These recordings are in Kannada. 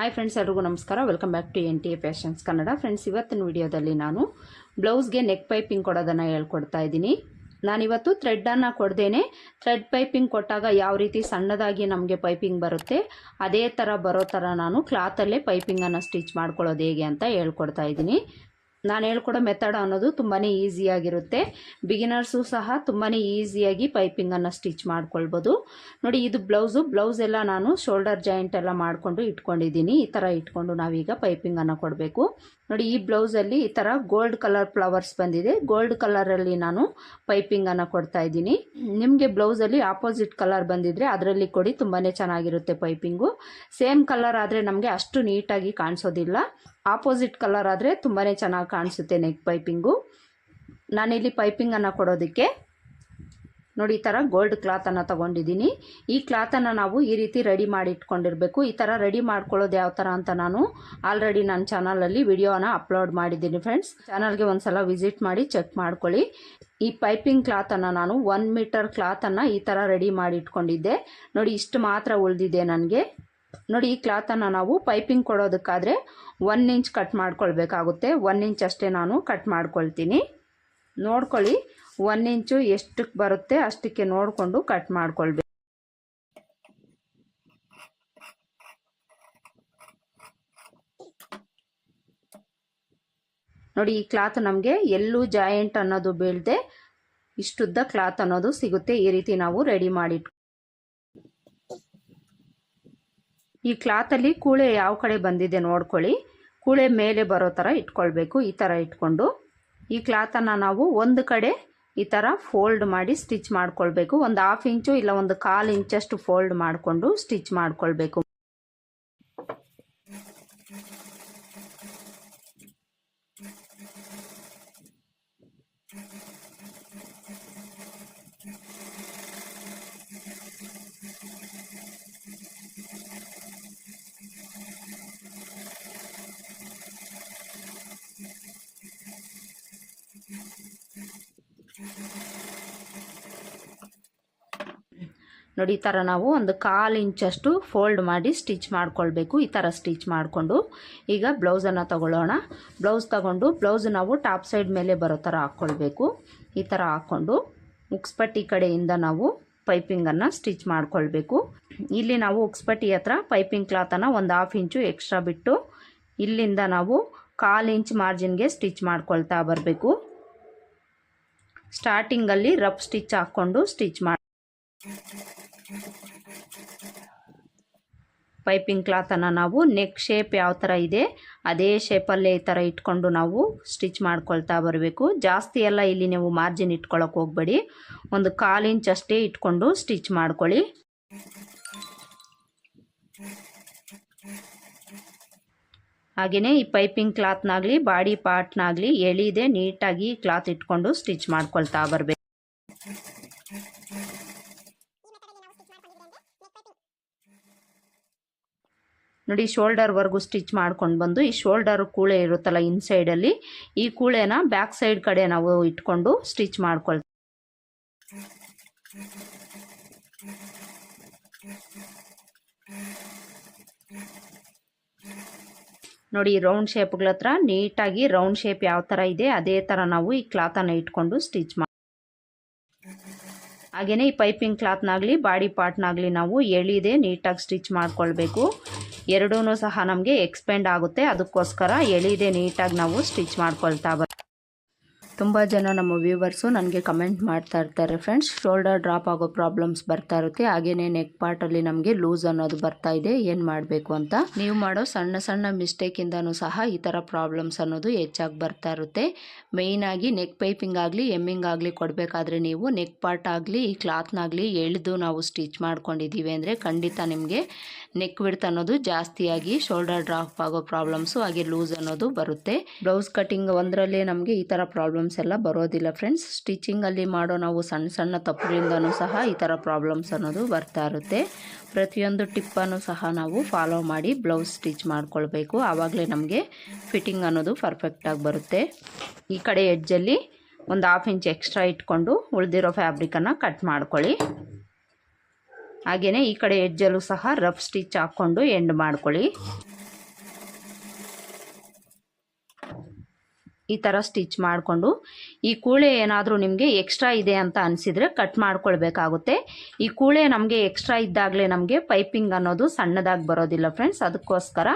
ಹಾಯ್ ಫ್ರೆಂಡ್ಸ್ ಎಲ್ರಿಗೂ ನಮಸ್ಕಾರ. Welcome back to N T fashions Kannada friends ಇವತ್ತಿನ ವಿಡಿಯೋದಲ್ಲಿ ನಾನು ಬ್ಲೌಸ್ಗೆ ನೆಕ್ ಪೈಪಿಂಗ್ ಕೊಡೋದನ್ನು ಹೇಳ್ಕೊಡ್ತಾ ಇದ್ದೀನಿ. ನಾನಿವತ್ತು ಥ್ರೆಡ್ಡನ್ನು ಕೊಡ್ದೇನೆ. ಥ್ರೆಡ್ ಪೈಪಿಂಗ್ ಕೊಟ್ಟಾಗ ಯಾವ ರೀತಿ ಸಣ್ಣದಾಗಿ ನಮಗೆ ಪೈಪಿಂಗ್ ಬರುತ್ತೆ, ಅದೇ ಥರ ಬರೋ ಥರ ನಾನು ಕ್ಲಾತಲ್ಲೇ ಪೈಪಿಂಗನ್ನು ಸ್ಟಿಚ್ ಮಾಡ್ಕೊಳ್ಳೋದು ಹೇಗೆ ಅಂತ ಹೇಳ್ಕೊಡ್ತಾ ಇದ್ದೀನಿ. ನಾನು ಹೇಳ್ಕೊಡೋ ಮೆಥಡ್ ಅನ್ನೋದು ತುಂಬಾ ಈಸಿಯಾಗಿರುತ್ತೆ ಬಿಗಿನರ್ಸು ಸಹ ತುಂಬಾ ಈಸಿಯಾಗಿ ಪೈಪಿಂಗನ್ನು ಸ್ಟಿಚ್ ಮಾಡ್ಕೊಳ್ಬೋದು. ನೋಡಿ, ಇದು ಬ್ಲೌಸು ಬ್ಲೌಸ್ ಎಲ್ಲ ನಾನು ಶೋಲ್ಡರ್ ಜಾಯಿಂಟ್ ಎಲ್ಲ ಮಾಡಿಕೊಂಡು ಇಟ್ಕೊಂಡಿದ್ದೀನಿ. ಈ ಥರ ಇಟ್ಕೊಂಡು ನಾವೀಗ ಪೈಪಿಂಗನ್ನು ಕೊಡಬೇಕು. ನೋಡಿ, ಈ ಬ್ಲೌಸಲ್ಲಿ ಈ ಥರ ಗೋಲ್ಡ್ ಕಲರ್ ಫ್ಲವರ್ಸ್ ಬಂದಿದೆ. ಗೋಲ್ಡ್ ಕಲರಲ್ಲಿ ನಾನು ಪೈಪಿಂಗನ್ನು ಕೊಡ್ತಾ ಇದ್ದೀನಿ. ನಿಮಗೆ ಬ್ಲೌಸಲ್ಲಿ ಆಪೋಸಿಟ್ ಕಲರ್ ಬಂದಿದ್ರೆ ಅದರಲ್ಲಿ ಕೊಡಿ ತುಂಬಾ ಚೆನ್ನಾಗಿರುತ್ತೆ ಪೈಪಿಂಗು ಸೇಮ್ ಕಲರ್ ಆದರೆ ನಮಗೆ ಅಷ್ಟು ನೀಟಾಗಿ ಕಾಣಿಸೋದಿಲ್ಲ. ಆಪೋಸಿಟ್ ಕಲರ್ ಆದರೆ ತುಂಬಾ ಚೆನ್ನಾಗಿ ಕಾಣಿಸುತ್ತೆ ನೆಕ್ ಪೈಪಿಂಗು ನಾನಿಲ್ಲಿ ಪೈಪಿಂಗನ್ನು ಕೊಡೋದಕ್ಕೆ ನೋಡಿ ಈ ಥರ ಗೋಲ್ಡ್ ಕ್ಲಾತನ್ನು ತೊಗೊಂಡಿದ್ದೀನಿ. ಈ ಕ್ಲಾತನ್ನು ನಾವು ಈ ರೀತಿ ರೆಡಿ ಮಾಡಿ ಇಟ್ಕೊಂಡಿರಬೇಕು. ಈ ಥರ ರೆಡಿ ಮಾಡ್ಕೊಳ್ಳೋದು ಯಾವ ಥರ ಅಂತ ನಾನು ಆಲ್ರೆಡಿ ನನ್ನ ಚಾನಲಲ್ಲಿ ವಿಡಿಯೋನ ಅಪ್ಲೋಡ್ ಮಾಡಿದ್ದೀನಿ ಫ್ರೆಂಡ್ಸ್ ಚಾನಲ್ಗೆ ಒಂದು ಸಲ ವಿಸಿಟ್ ಮಾಡಿ ಚೆಕ್ ಮಾಡ್ಕೊಳ್ಳಿ. ಈ ಪೈಪಿಂಗ್ ಕ್ಲಾತನ್ನು ನಾನು ಒನ್ ಮೀಟರ್ ಕ್ಲಾತನ್ನು ಈ ಥರ ರೆಡಿ ಮಾಡಿ ಇಟ್ಕೊಂಡಿದ್ದೆ. ನೋಡಿ ಇಷ್ಟು ಮಾತ್ರ ಉಳಿದಿದೆ ನನಗೆ. ನೋಡಿ, ಈ ಕ್ಲಾತನ್ನು ನಾವು ಪೈಪಿಂಗ್ ಕೊಡೋದಕ್ಕಾದರೆ ಒನ್ ಇಂಚ್ ಕಟ್ ಮಾಡ್ಕೊಳ್ಬೇಕಾಗುತ್ತೆ. ಒನ್ ಇಂಚ್ ಅಷ್ಟೇ ನಾನು ಕಟ್ ಮಾಡ್ಕೊಳ್ತೀನಿ. ನೋಡ್ಕೊಳ್ಳಿ ಒನ್ ಇಂಚು ಎಷ್ಟಕ್ಕೆ ಬರುತ್ತೆ ಅಷ್ಟಕ್ಕೆ ನೋಡಿಕೊಂಡು ಕಟ್ ಮಾಡ್ಕೊಳ್ಬೇಕು. ನೋಡಿ, ಈ ಕ್ಲಾತ್ ನಮಗೆ ಎಲ್ಲೂ ಜಾಯಿಂಟ್ ಅನ್ನೋದು ಬೀಳದೆ ಇಷ್ಟುದ್ದ ಕ್ಲಾತ್ ಅನ್ನೋದು ಸಿಗುತ್ತೆ. ಈ ರೀತಿ ನಾವು ರೆಡಿ ಮಾಡಿ ಈ ಕ್ಲಾತಲ್ಲಿ ಕೂಳೆ ಯಾವ ಕಡೆ ಬಂದಿದೆ ನೋಡ್ಕೊಳ್ಳಿ. ಕೂಳೆ ಮೇಲೆ ಬರೋ ಥರ ಇಟ್ಕೊಳ್ಬೇಕು, ಈ ಥರ ಇಟ್ಕೊಂಡು. ಈ ಕ್ಲಾತನ್ನು ನಾವು ಒಂದು ಕಡೆ ಈ ಥರ ಫೋಲ್ಡ್ ಮಾಡಿ ಸ್ಟಿಚ್ ಮಾಡ್ಕೊಳ್ಬೇಕು. ಒಂದು ಹಾಫ್ ಇಂಚು ಇಲ್ಲ ಒಂದು ಕಾಲು ಇಂಚಷ್ಟು ಫೋಲ್ಡ್ ಮಾಡಿಕೊಂಡು ಸ್ಟಿಚ್ ಮಾಡ್ಕೊಳ್ಬೇಕು. ನೋಡಿ, ಈ ಥರ ನಾವು ಒಂದು ಕಾಲು ಇಂಚಷ್ಟು ಫೋಲ್ಡ್ ಮಾಡಿ ಸ್ಟಿಚ್ ಮಾಡ್ಕೊಳ್ಬೇಕು. ಈ ಥರ ಸ್ಟಿಚ್ ಮಾಡಿಕೊಂಡು ಈಗ ಬ್ಲೌಸನ್ನು ತಗೊಳ್ಳೋಣ. ಬ್ಲೌಸ್ ತಗೊಂಡು, ಬ್ಲೌಸ್ ನಾವು ಟಾಪ್ ಸೈಡ್ ಮೇಲೆ ಬರೋ ಥರ ಹಾಕ್ಕೊಳ್ಬೇಕು ಈ ಥರ ಹಾಕ್ಕೊಂಡು ಉಕ್ಸ್ಪಟ್ಟಿ ಕಡೆಯಿಂದ ನಾವು ಪೈಪಿಂಗನ್ನು ಸ್ಟಿಚ್ ಮಾಡ್ಕೊಳ್ಬೇಕು. ಇಲ್ಲಿ ನಾವು ಉಕ್ಸ್ಪಟ್ಟಿ ಹತ್ರ ಪೈಪಿಂಗ್ ಕ್ಲಾತನ್ನು ಒಂದು ಹಾಫ್ ಇಂಚು ಎಕ್ಸ್ಟ್ರಾ ಬಿಟ್ಟು ಇಲ್ಲಿಂದ ನಾವು ಕಾಲು ಇಂಚ್ ಮಾರ್ಜಿನ್ಗೆ ಸ್ಟಿಚ್ ಮಾಡ್ಕೊಳ್ತಾ ಬರಬೇಕು. ಸ್ಟಾರ್ಟಿಂಗಲ್ಲಿ ರಫ್ ಸ್ಟಿಚ್ ಹಾಕ್ಕೊಂಡು ಸ್ಟಿಚ್ ಮಾಡಿ ಪೈಪಿಂಗ್ ಕ್ಲಾತನ್ನು ನಾವು ನೆಕ್ ಶೇಪ್ ಯಾವ ಥರ ಇದೆ, ಅದೇ ಶೇಪಲ್ಲೇ ಈ ಥರ ಇಟ್ಕೊಂಡು ನಾವು ಸ್ಟಿಚ್ ಮಾಡ್ಕೊಳ್ತಾ ಬರಬೇಕು. ಜಾಸ್ತಿ ಎಲ್ಲ ಇಲ್ಲಿ ನೀವು ಮಾರ್ಜಿನ್ ಇಟ್ಕೊಳ್ಳೋಕೆ ಹೋಗಬೇಡಿ. ಒಂದು ಕಾಲು ಇಂಚ್ ಅಷ್ಟೇ ಇಟ್ಕೊಂಡು ಸ್ಟಿಚ್ ಮಾಡ್ಕೊಳ್ಳಿ. ಹಾಗೆಯೇ ಈ ಪೈಪಿಂಗ್ ಕ್ಲಾತ್ನಾಗಲಿ, ಬಾಡಿ ಪಾರ್ಟ್ನಾಗಲಿ ಎಳಿದೆ, ನೀಟಾಗಿ ಕ್ಲಾತ್ ಇಟ್ಕೊಂಡು ಸ್ಟಿಚ್ ಮಾಡ್ಕೊಳ್ತಾ ಬರಬೇಕು. ನೋಡಿ ಶೋಲ್ಡರ್ವರೆಗೂ ಸ್ಟಿಚ್ ಮಾಡ್ಕೊಂಡು ಬಂದು, ಈ ಶೋಲ್ಡರ್ ಕೂಳೆ ಇರುತ್ತಲ್ಲ ಇನ್ಸೈಡಲ್ಲಿ ಈ ಕೂಳೆನ ಬ್ಯಾಕ್ ಸೈಡ್ ಕಡೆ ನಾವು ಇಟ್ಕೊಂಡು ಸ್ಟಿಚ್ ಮಾಡ್ಕೊಳ್ತೀವಿ. ನೋಡಿ ರೌಂಡ್ ಶೇಪ್ಗಳ ಹತ್ರ ನೀಟಾಗಿ ರೌಂಡ್ ಶೇಪ್ ಯಾವ ಥರ ಇದೆ, ಅದೇ ಥರ ನಾವು ಈ ಕ್ಲಾತನ್ನು ಇಟ್ಕೊಂಡು ಸ್ಟಿಚ್ ಮಾಡಿ ಹಾಗೆಯೇ ಈ ಪೈಪಿಂಗ್ ಕ್ಲಾತ್ನಾಗಲಿ ಬಾಡಿ ಪಾರ್ಟ್ನಾಗಲಿ ನಾವು ಎಳಿದೆ ನೀಟಾಗಿ ಸ್ಟಿಚ್ ಮಾಡ್ಕೊಳ್ಬೇಕು. ಎರಡೂ ಸಹ ನಮಗೆ ಎಕ್ಸ್ಪೆಂಡ್ ಆಗುತ್ತೆ. ಅದಕ್ಕೋಸ್ಕರ ಎಳಿದೆ ನೀಟಾಗಿ ನಾವು ಸ್ಟಿಚ್ ಮಾಡ್ಕೊಳ್ತಾ ತುಂಬ ಜನ ನಮ್ಮ ವ್ಯೂವರ್ಸು ನನಗೆ ಕಮೆಂಟ್ ಮಾಡ್ತಾ ಇರ್ತಾರೆ ಫ್ರೆಂಡ್ಸ್ ಶೋಲ್ಡರ್ ಡ್ರಾಪ್ ಆಗೋ ಪ್ರಾಬ್ಲಮ್ಸ್ ಬರ್ತಾ ಇರುತ್ತೆ. ಹಾಗೆಯೇ ನೆಕ್ ಪಾರ್ಟಲ್ಲಿ ನಮಗೆ ಲೂಸ್ ಅನ್ನೋದು ಬರ್ತಾ ಇದೆ. ಏನು ಮಾಡಬೇಕು ಅಂತ? ನೀವು ಮಾಡೋ ಸಣ್ಣ ಸಣ್ಣ ಮಿಸ್ಟೇಕಿಂದನೂ ಸಹ ಈ ಥರ ಪ್ರಾಬ್ಲಮ್ಸ್ ಅನ್ನೋದು ಹೆಚ್ಚಾಗಿ ಬರ್ತಾ ಇರುತ್ತೆ. ಮೇಯ್ನಾಗಿ ನೆಕ್ ಪೈಪಿಂಗ್ ಆಗಲಿ ಎಮ್ಮಿಂಗ್ ಆಗಲಿ ಕೊಡಬೇಕಾದ್ರೆ ನೀವು ನೆಕ್ ಪಾರ್ಟ್ ಆಗಲಿ ಈ ಕ್ಲಾತ್ನಾಗಲಿ ಎಳೆದು ನಾವು ಸ್ಟಿಚ್ ಮಾಡ್ಕೊಂಡಿದ್ದೀವಿ ಅಂದರೆ ಖಂಡಿತ ನಿಮಗೆ ನೆಕ್ ವಿಡ್ತ್ ಅನ್ನೋದು ಜಾಸ್ತಿಯಾಗಿ ಶೋಲ್ಡರ್ ಡ್ರಾಪ್ ಆಗೋ ಪ್ರಾಬ್ಲಮ್ಸು ಹಾಗೆ ಲೂಸ್ ಅನ್ನೋದು ಬರುತ್ತೆ. ಬ್ಲೌಸ್ ಕಟಿಂಗ್ ಒಂದರಲ್ಲೇ ನಮಗೆ ಈ ಥರ ಪ್ರಾಬ್ಲಮ್ಸ್ ಎಲ್ಲ ಬರೋದಿಲ್ಲ ಫ್ರೆಂಡ್ಸ್ ಸ್ಟಿಚಿಂಗಲ್ಲಿ ಮಾಡೋ ನಾವು ಸಣ್ಣ ಸಣ್ಣ ತಪ್ಪುಗಳಿಂದನೂ ಸಹ ಈ ಥರ ಪ್ರಾಬ್ಲಮ್ಸ್ ಅನ್ನೋದು ಬರ್ತಾ ಇರುತ್ತೆ. ಪ್ರತಿಯೊಂದು ಟಿಪ್ಪನ್ನು ಸಹ ನಾವು ಫಾಲೋ ಮಾಡಿ ಬ್ಲೌಸ್ ಸ್ಟಿಚ್ ಮಾಡ್ಕೊಳ್ಬೇಕು. ಆವಾಗಲೇ ನಮಗೆ ಫಿಟ್ಟಿಂಗ್ ಅನ್ನೋದು ಪರ್ಫೆಕ್ಟಾಗಿ ಬರುತ್ತೆ. ಈ ಕಡೆ ಎಡ್ಜಲ್ಲಿ ಒಂದು ಹಾಫ್ ಇಂಚ್ ಎಕ್ಸ್ಟ್ರಾ ಇಟ್ಕೊಂಡು ಉಳಿದಿರೋ ಫ್ಯಾಬ್ರಿಕನ್ನು ಕಟ್ ಮಾಡ್ಕೊಳ್ಳಿ. ಹಾಗೆಯೇ ಈ ಕಡೆ ಎಡ್ಜಲ್ಲೂ ಸಹ ರಫ್ ಸ್ಟಿಚ್ ಹಾಕ್ಕೊಂಡು ಎಂಡ್ ಮಾಡ್ಕೊಳ್ಳಿ. ಈ ಥರ ಸ್ಟಿಚ್ ಮಾಡಿಕೊಂಡು ಈ ಕೂಳೆ ಏನಾದರೂ ನಿಮಗೆ ಎಕ್ಸ್ಟ್ರಾ ಇದೆ ಅಂತ ಅನಿಸಿದರೆ ಕಟ್ ಮಾಡ್ಕೊಳ್ಬೇಕಾಗುತ್ತೆ. ಈ ಕೂಳೆ ನಮಗೆ ಎಕ್ಸ್ಟ್ರಾ ಇದ್ದಾಗಲೇ ನಮಗೆ ಪೈಪಿಂಗ್ ಅನ್ನೋದು ಸಣ್ಣದಾಗಿ ಬರೋದಿಲ್ಲ ಫ್ರೆಂಡ್ಸ್ ಅದಕ್ಕೋಸ್ಕರ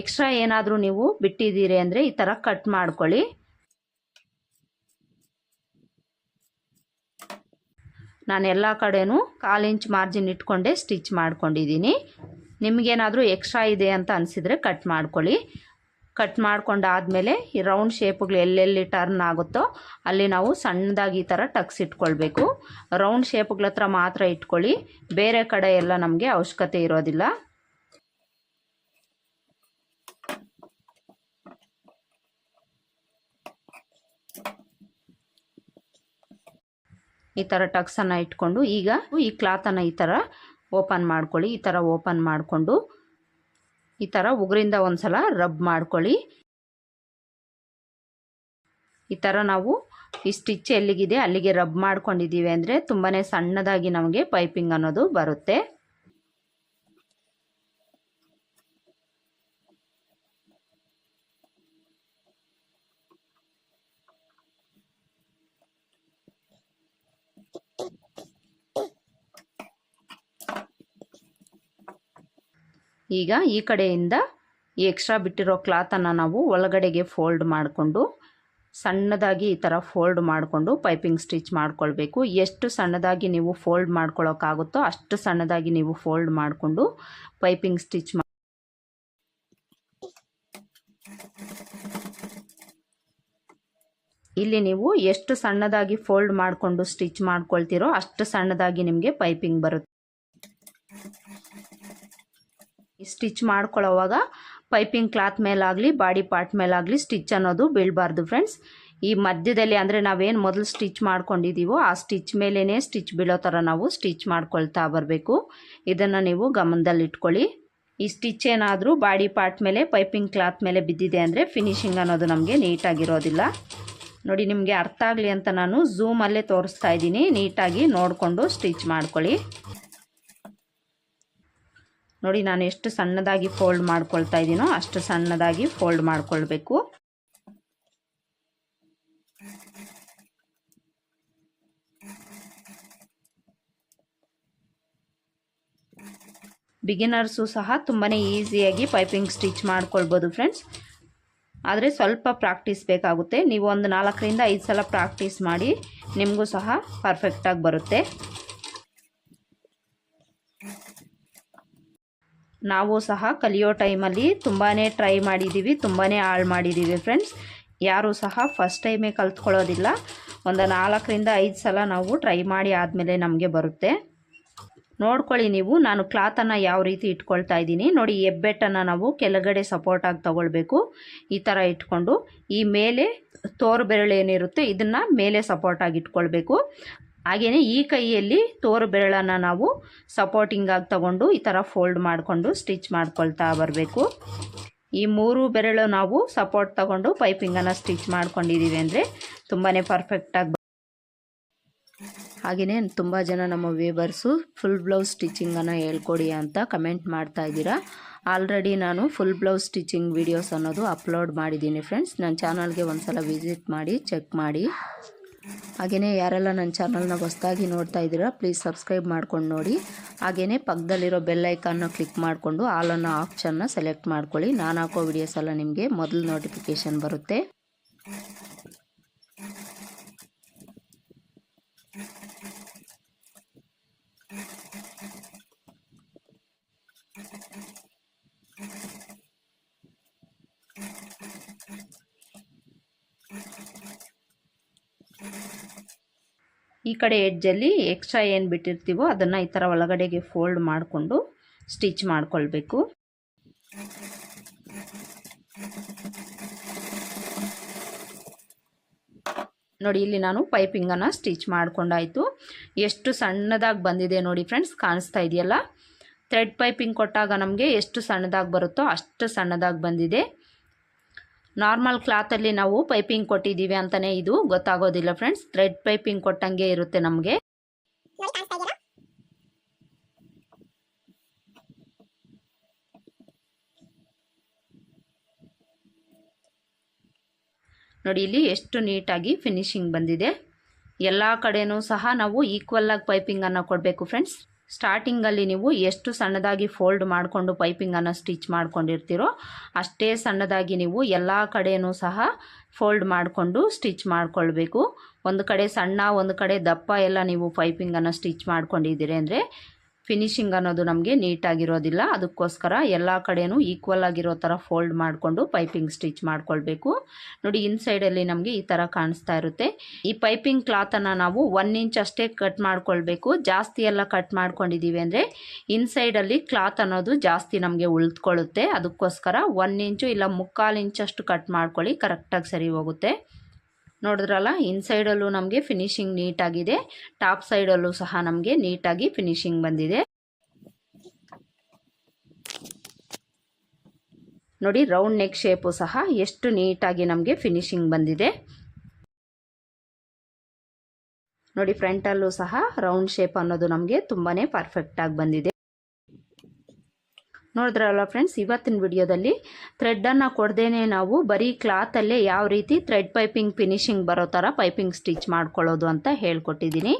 ಎಕ್ಸ್ಟ್ರಾ ಏನಾದರೂ ನೀವು ಬಿಟ್ಟಿದ್ದೀರಿ ಅಂದರೆ ಈ ಥರ ಕಟ್ ಮಾಡ್ಕೊಳ್ಳಿ. ನಾನು ಎಲ್ಲ ಕಡೆನೂ ಕಾಲು ಇಂಚ್ ಮಾರ್ಜಿನ್ ಇಟ್ಕೊಂಡೇ ಸ್ಟಿಚ್ ಮಾಡ್ಕೊಂಡಿದ್ದೀನಿ. ನಿಮಗೇನಾದರೂ ಎಕ್ಸ್ಟ್ರಾ ಇದೆ ಅಂತ ಅನಿಸಿದರೆ ಕಟ್ ಮಾಡ್ಕೊಳ್ಳಿ. ಕಟ್ ಮಾಡ್ಕೊಂಡಾದಮೇಲೆ ಈ ರೌಂಡ್ ಶೇಪ್ಗಳು ಎಲ್ಲೆಲ್ಲಿ ಟರ್ನ್ ಆಗುತ್ತೋ ಅಲ್ಲಿ ನಾವು ಸಣ್ಣದಾಗಿ ಈ ಥರ ಟಕ್ಸ್ ಇಟ್ಕೊಳ್ಬೇಕು. ರೌಂಡ್ ಶೇಪ್ಗಳ ಹತ್ರ ಮಾತ್ರ ಇಟ್ಕೊಳ್ಳಿ. ಬೇರೆ ಕಡೆ ಎಲ್ಲ ನಮಗೆ ಅವಶ್ಯಕತೆ ಇರೋದಿಲ್ಲ. ಈ ಥರ ಟಕ್ಸನ್ನು ಇಟ್ಕೊಂಡು ಈಗ ಈ ಕ್ಲಾತನ್ನು ಈ ಥರ ಓಪನ್ ಮಾಡ್ಕೊಳ್ಳಿ. ಈ ಥರ ಓಪನ್ ಮಾಡಿಕೊಂಡು ಈ ಥರ ಉಗುರಿಂದ ಒಂದು ಸಲ ರಬ್ ಮಾಡ್ಕೊಳ್ಳಿ. ಈ ಥರ ನಾವು ಈ ಸ್ಟಿಚ್ ಎಲ್ಲಿಗಿದೆ ಅಲ್ಲಿಗೆ ರಬ್ ಮಾಡ್ಕೊಂಡಿದ್ದೀವಿ ಅಂದರೆ ತುಂಬಾ ಸಣ್ಣದಾಗಿ ನಮಗೆ ಪೈಪಿಂಗ್ ಅನ್ನೋದು ಬರುತ್ತೆ. ಈಗ ಈ ಕಡೆಯಿಂದ ಈ ಎಕ್ಸ್ಟ್ರಾ ಬಿಟ್ಟಿರೋ ಕ್ಲಾತನ್ನು ನಾವು ಒಳಗಡೆಗೆ ಫೋಲ್ಡ್ ಮಾಡಿಕೊಂಡು, ಸಣ್ಣದಾಗಿ ಈ ಥರ ಫೋಲ್ಡ್ ಮಾಡಿಕೊಂಡು ಪೈಪಿಂಗ್ ಸ್ಟಿಚ್ ಮಾಡ್ಕೊಳ್ಬೇಕು. ಎಷ್ಟು ಸಣ್ಣದಾಗಿ ನೀವು ಫೋಲ್ಡ್ ಮಾಡ್ಕೊಳ್ಳೋಕ್ಕಾಗುತ್ತೋ ಅಷ್ಟು ಸಣ್ಣದಾಗಿ ನೀವು ಫೋಲ್ಡ್ ಮಾಡಿಕೊಂಡು ಪೈಪಿಂಗ್ ಸ್ಟಿಚ್ ಇಲ್ಲಿ ನೀವು ಎಷ್ಟು ಸಣ್ಣದಾಗಿ ಫೋಲ್ಡ್ ಮಾಡಿಕೊಂಡು ಸ್ಟಿಚ್ ಮಾಡ್ಕೊಳ್ತೀರೋ ಅಷ್ಟು ಸಣ್ಣದಾಗಿ ನಿಮಗೆ ಪೈಪಿಂಗ್ ಬರುತ್ತೆ. ಸ್ಟಿಚ್ ಮಾಡ್ಕೊಳ್ಳೋವಾಗ ಪೈಪಿಂಗ್ ಕ್ಲಾತ್ ಮೇಲಾಗಲಿ, ಬಾಡಿ ಪಾರ್ಟ್ ಮೇಲಾಗಲಿ ಸ್ಟಿಚ್ ಅನ್ನೋದು ಬೀಳಬಾರ್ದು ಫ್ರೆಂಡ್ಸ್ ಈ ಮಧ್ಯದಲ್ಲಿ ಅಂದರೆ ನಾವೇನು ಮೊದಲು ಸ್ಟಿಚ್ ಮಾಡ್ಕೊಂಡಿದ್ದೀವೋ ಆ ಸ್ಟಿಚ್ ಮೇಲೇ ಸ್ಟಿಚ್ ಬೀಳೋ ಥರ ನಾವು ಸ್ಟಿಚ್ ಮಾಡ್ಕೊಳ್ತಾ ಬರಬೇಕು. ಇದನ್ನು ನೀವು ಗಮನದಲ್ಲಿ ಇಟ್ಕೊಳ್ಳಿ ಈ ಸ್ಟಿಚ್ ಏನಾದರೂ ಬಾಡಿ ಪಾರ್ಟ್ ಮೇಲೆ ಪೈಪಿಂಗ್ ಕ್ಲಾತ್ ಮೇಲೆ ಬಿದ್ದಿದೆ ಅಂದರೆ ಫಿನಿಶಿಂಗ್ ಅನ್ನೋದು ನಮಗೆ ನೀಟಾಗಿರೋದಿಲ್ಲ. ನೋಡಿ ನಿಮಗೆ ಅರ್ಥ ಆಗಲಿ ಅಂತ ನಾನು ಝೂಮಲ್ಲೇ ತೋರಿಸ್ತಾ ಇದ್ದೀನಿ. ನೀಟಾಗಿ ನೋಡಿಕೊಂಡು ಸ್ಟಿಚ್ ಮಾಡ್ಕೊಳ್ಳಿ. ನೋಡಿ, ನಾನು ಎಷ್ಟು ಸಣ್ಣದಾಗಿ ಫೋಲ್ಡ್ ಮಾಡ್ಕೊಳ್ತಾ ಇದ್ದೀನೋ ಅಷ್ಟು ಸಣ್ಣದಾಗಿ ಫೋಲ್ಡ್ ಮಾಡ್ಕೊಳ್ಬೇಕು. ಬಿಗಿನರ್ಸು ಸಹ ತುಂಬಾ ಈಸಿಯಾಗಿ ಪೈಪಿಂಗ್ ಸ್ಟಿಚ್ ಮಾಡ್ಕೊಳ್ಬೋದು ಫ್ರೆಂಡ್ಸ್ ಆದರೆ ಸ್ವಲ್ಪ ಪ್ರಾಕ್ಟೀಸ್ ಬೇಕಾಗುತ್ತೆ. ನೀವು ಒಂದು ನಾಲ್ಕರಿಂದ ಐದು ಸಲ ಪ್ರಾಕ್ಟೀಸ್ ಮಾಡಿ ನಿಮಗೂ ಸಹ ಪರ್ಫೆಕ್ಟಾಗಿ ಬರುತ್ತೆ. ನಾವು ಸಹ ಕಲಿಯೋ ಟೈಮಲ್ಲಿ ತುಂಬಾ ಟ್ರೈ ಮಾಡಿದ್ದೀವಿ ತುಂಬಾ ಹಾಳು ಮಾಡಿದ್ದೀವಿ ಫ್ರೆಂಡ್ಸ್ ಯಾರೂ ಸಹ ಫಸ್ಟ್ ಟೈಮೇ ಕಲ್ತ್ಕೊಳ್ಳೋದಿಲ್ಲ. ಒಂದು ನಾಲ್ಕರಿಂದ ಐದು ಸಲ ನಾವು ಟ್ರೈ ಮಾಡಿ ಆದಮೇಲೆ ನಮಗೆ ಬರುತ್ತೆ. ನೋಡ್ಕೊಳ್ಳಿ ನೀವು, ನಾನು ಕ್ಲಾತನ್ನು ಯಾವ ರೀತಿ ಇಟ್ಕೊಳ್ತಾ ಇದ್ದೀನಿ. ನೋಡಿ ಹೆಬ್ಬೆಟ್ಟನ್ನು ನಾವು ಕೆಳಗಡೆ ಸಪೋರ್ಟಾಗಿ ತಗೊಳ್ಬೇಕು. ಈ ಥರ ಇಟ್ಕೊಂಡು, ಈ ಮೇಲೆ ತೋರು ಬೆರಳು ಏನಿರುತ್ತೆ, ಇದನ್ನು ಮೇಲೆ ಸಪೋರ್ಟಾಗಿ ಇಟ್ಕೊಳ್ಬೇಕು. ಹಾಗೆಯೇ ಈ ಕೈಯಲ್ಲಿ ತೋರು ಬೆರಳನ್ನು ನಾವು ಸಪೋರ್ಟಿಂಗಾಗಿ ತಗೊಂಡು ಈ ಥರ ಫೋಲ್ಡ್ ಮಾಡಿಕೊಂಡು ಸ್ಟಿಚ್ ಮಾಡ್ಕೊಳ್ತಾ ಬರಬೇಕು. ಈ ಮೂರು ಬೆರಳು ನಾವು ಸಪೋರ್ಟ್ ತಗೊಂಡು ಪೈಪಿಂಗನ್ನು ಸ್ಟಿಚ್ ಮಾಡ್ಕೊಂಡಿದ್ದೀವಿ ಅಂದರೆ ತುಂಬಾ ಪರ್ಫೆಕ್ಟಾಗಿ ಹಾಗೆಯೇ ತುಂಬ ಜನ ನಮ್ಮ ವೇಬರ್ಸು ಫುಲ್ ಬ್ಲೌಸ್ ಸ್ಟಿಚಿಂಗನ್ನು ಹೇಳ್ಕೊಡಿ ಅಂತ ಕಮೆಂಟ್ ಮಾಡ್ತಾ ಇದ್ದೀರಾ. ಆಲ್ರೆಡಿ ನಾನು ಫುಲ್ ಬ್ಲೌಸ್ ಸ್ಟಿಚಿಂಗ್ ವಿಡಿಯೋಸ್ ಅನ್ನೋದು ಅಪ್ಲೋಡ್ ಮಾಡಿದ್ದೀನಿ ಫ್ರೆಂಡ್ಸ್ ನನ್ನ ಚಾನಲ್ಗೆ ಒಂದು ಸಲ ವಿಸಿಟ್ ಮಾಡಿ ಚೆಕ್ ಮಾಡಿ. ಹಾಗೆಯೇ ಯಾರೆಲ್ಲ ನನ್ನ ಚಾನಲ್ನ ಹೊಸ್ದಾಗಿ ನೋಡ್ತಾ ಇದ್ದೀರಾ ಪ್ಲೀಸ್ ಸಬ್ಸ್ಕ್ರೈಬ್ ಮಾಡ್ಕೊಂಡು ನೋಡಿ. ಹಾಗೆಯೇ ಪಕ್ಕದಲ್ಲಿರೋ ಬೆಲ್ ಐಕಾನ್ನ ಕ್ಲಿಕ್ ಮಾಡಿಕೊಂಡು ಆಲ್ ಅನ್ನೋ ಆಪ್ಷನ್ನ ಸೆಲೆಕ್ಟ್ ಮಾಡ್ಕೊಳ್ಳಿ. ನಾನು ಹಾಕೋ ವಿಡಿಯೋಸ್ ಎಲ್ಲ ನಿಮಗೆ ಮೊದಲು ನೋಟಿಫಿಕೇಷನ್ ಬರುತ್ತೆ. ಈ ಕಡೆ ಎಡ್ಜಲ್ಲಿ ಎಕ್ಸ್ಟ್ರಾ ಏನು ಬಿಟ್ಟಿರ್ತೀವೋ ಅದನ್ನು ಈ ಥರ ಒಳಗಡೆಗೆ ಫೋಲ್ಡ್ ಮಾಡಿಕೊಂಡು ಸ್ಟಿಚ್ ಮಾಡಿಕೊಳ್ಬೇಕು. ನೋಡಿ, ಇಲ್ಲಿ ನಾನು ಪೈಪಿಂಗನ್ನು ಸ್ಟಿಚ್ ಮಾಡಿಕೊಂಡಾಯಿತು. ಎಷ್ಟು ಸಣ್ಣದಾಗಿ ಬಂದಿದೆ ನೋಡಿ ಫ್ರೆಂಡ್ಸ್ ಕಾಣಿಸ್ತಾ ಇದೆಯಲ್ಲ? ಥ್ರೆಡ್ ಪೈಪಿಂಗ್ ಕೊಟ್ಟಾಗ ನಮಗೆ ಎಷ್ಟು ಸಣ್ಣದಾಗಿ ಬರುತ್ತೋ ಅಷ್ಟು ಸಣ್ಣದಾಗಿ ಬಂದಿದೆ. ನಾರ್ಮಲ್ ಕ್ಲಾತಲ್ಲಿ ನಾವು ಪೈಪಿಂಗ್ ಕೊಟ್ಟಿದ್ದೀವಿ ಅಂತಲೇ ಇದು ಗೊತ್ತಾಗೋದಿಲ್ಲ ಫ್ರೆಂಡ್ಸ್. ಥ್ರೆಡ್ ಪೈಪಿಂಗ್ ಕೊಟ್ಟಂಗೆ ಇರುತ್ತೆ ನಮಗೆ. ನೋಡಿ, ಇಲ್ಲಿ ಎಷ್ಟು ನೀಟಾಗಿ ಫಿನಿಶಿಂಗ್ ಬಂದಿದೆ. ಎಲ್ಲ ಕಡೆನೂ ಸಹ ನಾವು ಈಕ್ವಲ್ ಆಗಿ ಪೈಪಿಂಗನ್ನು ಕೊಡಬೇಕು ಫ್ರೆಂಡ್ಸ್. ಸ್ಟಾರ್ಟಿಂಗಲ್ಲಿ ನೀವು ಎಷ್ಟು ಸಣ್ಣದಾಗಿ ಫೋಲ್ಡ್ ಮಾಡಿಕೊಂಡು ಪೈಪಿಂಗನ್ನು ಸ್ಟಿಚ್ ಮಾಡ್ಕೊಂಡಿರ್ತೀರೋ ಅಷ್ಟೇ ಸಣ್ಣದಾಗಿ ನೀವು ಎಲ್ಲ ಕಡೆಯೂ ಸಹ ಫೋಲ್ಡ್ ಮಾಡಿಕೊಂಡು ಸ್ಟಿಚ್ ಮಾಡಿಕೊಳ್ಬೇಕು. ಒಂದು ಕಡೆ ಸಣ್ಣ, ಒಂದು ಕಡೆ ದಪ್ಪ ಎಲ್ಲ ನೀವು ಪೈಪಿಂಗನ್ನು ಸ್ಟಿಚ್ ಮಾಡ್ಕೊಂಡಿದ್ದೀರಿ ಅಂದರೆ ಫಿನಿಶಿಂಗ್ ಅನ್ನೋದು ನಮಗೆ ನೀಟಾಗಿರೋದಿಲ್ಲ. ಅದಕ್ಕೋಸ್ಕರ ಎಲ್ಲ ಕಡೆಯೂ ಈಕ್ವಲ್ ಆಗಿರೋ ಥರ ಫೋಲ್ಡ್ ಮಾಡಿಕೊಂಡು ಪೈಪಿಂಗ್ ಸ್ಟಿಚ್ ಮಾಡ್ಕೊಳ್ಬೇಕು. ನೋಡಿ ಇನ್ಸೈಡಲ್ಲಿ ನಮಗೆ ಈ ಥರ ಕಾಣಿಸ್ತಾ ಇರುತ್ತೆ. ಈ ಪೈಪಿಂಗ್ ಕ್ಲಾತನ್ನು ನಾವು ಒನ್ ಇಂಚ್ ಅಷ್ಟೇ ಕಟ್ ಮಾಡ್ಕೊಳ್ಬೇಕು. ಜಾಸ್ತಿ ಎಲ್ಲ ಕಟ್ ಮಾಡ್ಕೊಂಡಿದ್ದೀವಿ ಅಂದರೆ ಇನ್ಸೈಡಲ್ಲಿ ಕ್ಲಾತ್ ಅನ್ನೋದು ಜಾಸ್ತಿ ನಮಗೆ ಉಳಿದುಕೊಳ್ಳುತ್ತೆ ಅದಕ್ಕೋಸ್ಕರ ಒನ್ ಇಂಚು ಇಲ್ಲ, ಮುಕ್ಕಾಲು ಇಂಚಷ್ಟು ಕಟ್ ಮಾಡ್ಕೊಳ್ಳಿ ಕರೆಕ್ಟಾಗಿ ಸರಿ ಹೋಗುತ್ತೆ. ನೋಡಿದ್ರಲ್ಲ ಇನ್ಸೈಡಲ್ಲೂ ನಮಗೆ ಫಿನಿಶಿಂಗ್ ನೀಟಾಗಿದೆ ಟಾಪ್ ಸೈಡಲ್ಲೂ ಸಹ ನಮಗೆ ನೀಟಾಗಿ ಫಿನಿಶಿಂಗ್ ಬಂದಿದೆ. ನೋಡಿ ರೌಂಡ್ ನೆಕ್ ಶೇಪು ಸಹ ಎಷ್ಟು ನೀಟಾಗಿ ನಮಗೆ ಫಿನಿಶಿಂಗ್ ಬಂದಿದೆ. ನೋಡಿ ಫ್ರಂಟಲ್ಲೂ ಸಹ ರೌಂಡ್ ಶೇಪ್ ಅನ್ನೋದು ನಮಗೆ ತುಂಬಾ ಪರ್ಫೆಕ್ಟಾಗಿ ಬಂದಿದೆ. ನೋಡಿದ್ರಲ್ಲ ಫ್ರೆಂಡ್ಸ್ ಇವತ್ತಿನ ವಿಡಿಯೋದಲ್ಲಿ ಥ್ರೆಡ್ಡನ್ನು ಕೊಡ್ದೇ ನಾವು ಬರೀ ಕ್ಲಾತಲ್ಲೇ ಯಾವ ರೀತಿ ಥ್ರೆಡ್ ಪೈಪಿಂಗ್ ಫಿನಿಶಿಂಗ್ ಬರೋ ಥರ ಪೈಪಿಂಗ್ ಸ್ಟಿಚ್ ಮಾಡ್ಕೊಳ್ಳೋದು ಅಂತ ಹೇಳ್ಕೊಟ್ಟಿದ್ದೀನಿ.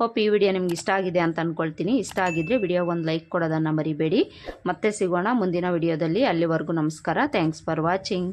ಹೋಪ್ ಈ ವಿಡಿಯೋ ನಿಮ್ಗೆ ಇಷ್ಟ ಆಗಿದೆ ಅಂತ ಅಂದ್ಕೊಳ್ತೀನಿ ಇಷ್ಟ ಆಗಿದ್ದರೆ ವಿಡಿಯೋ ಒಂದು ಲೈಕ್ ಕೊಡೋದನ್ನು ಮರಿಬೇಡಿ. ಮತ್ತೆ ಸಿಗೋಣ ಮುಂದಿನ ವಿಡಿಯೋದಲ್ಲಿ. ಅಲ್ಲಿವರೆಗೂ ನಮಸ್ಕಾರ. Thanks for watching